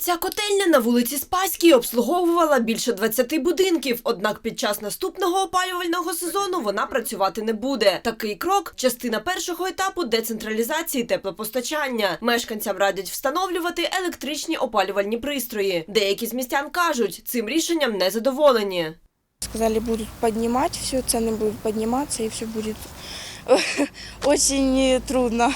Ця котельня на вулиці Спаській обслуговувала більше 20 будинків. Однак під час наступного опалювального сезону вона працювати не буде. Такий крок частина першого етапу децентралізації теплопостачання. Мешканцям радять встановлювати електричні опалювальні пристрої. Деякі з містян кажуть, цим рішенням не задоволені. Сказали, будут поднимать все, цены будут подниматься, и все будет очень трудно.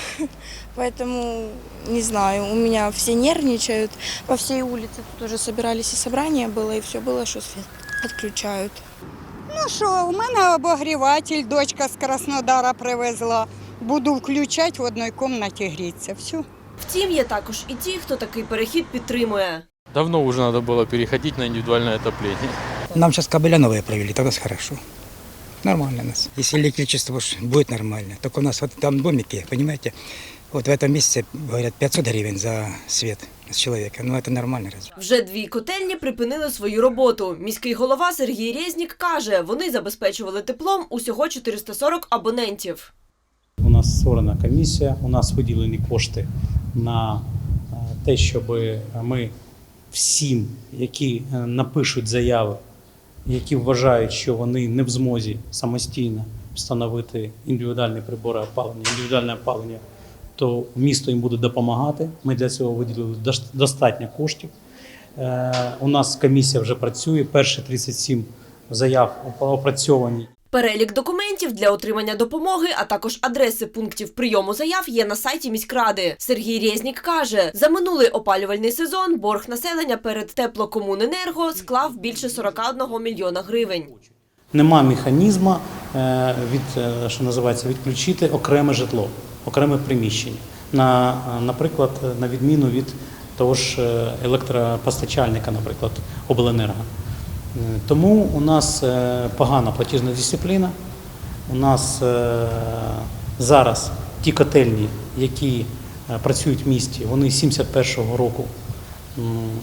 Поэтому, не знаю, у меня все нервничают. По всей улице тут уже собирались и собрание было, и все было, что свет отключают. Ну що, у мене обогріватель, дочка з Краснодара привезла. Буду включати в одній кімнаті грітися. Все. Втім, є також і ті, хто такий перехід підтримує. Давно уже надо было переходить на индивидуальное отопление. Нам сейчас кабеля новые провели, тогда хорошо. Нормально у нас. Если электричество уж будет нормально. Только у нас вот там домики, понимаете, вот в этом месяце, говорят, 500 гривен за свет с человека. Ну это нормально разве? Вже дві котельні припинили свою роботу. Міський голова Сергій Резнік каже, вони забезпечували теплом усього 440 абонентів. У нас створена комісія, у нас виділені кошти на е, те, щоб ми всім, які е, напишуть заяви, які вважають, що вони не в змозі самостійно встановити індивідуальні прибори опалення, індивідуальне опалення, то місто їм буде допомагати. Ми для цього виділили достатньо коштів. Е, У нас комісія вже працює. Перші 37 заяв опрацьовані. Перелік документів для отримання допомоги, а також адреси пунктів прийому заяв є на сайті міськради. Сергій Резнік каже, за минулий опалювальний сезон борг населення перед теплокомуненерго склав більше 41 мільйона гривень. Нема механізму е, від е, що називається відключити окреме житло, окреме приміщення. На, наприклад, на відміну від того ж е, електропостачальника, наприклад, обленерго. Тому у нас е, погана платіжна дисципліна. У нас е, зараз ті котельні, які е, працюють в місті, вони 71-го року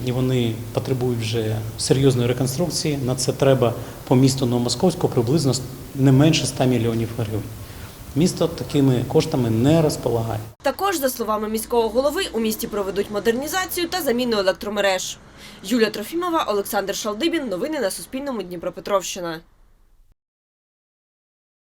і вони потребують вже серйозної реконструкції. На це треба по місту Новомосковську приблизно не менше 100 мільйонів гривень. Місто такими коштами не розполагає. Також, за словами міського голови, у місті проведуть модернізацію та заміну електромереж. Юлія Трофімова, Олександр Шалдибін. Новини на Суспільному. Дніпропетровщина.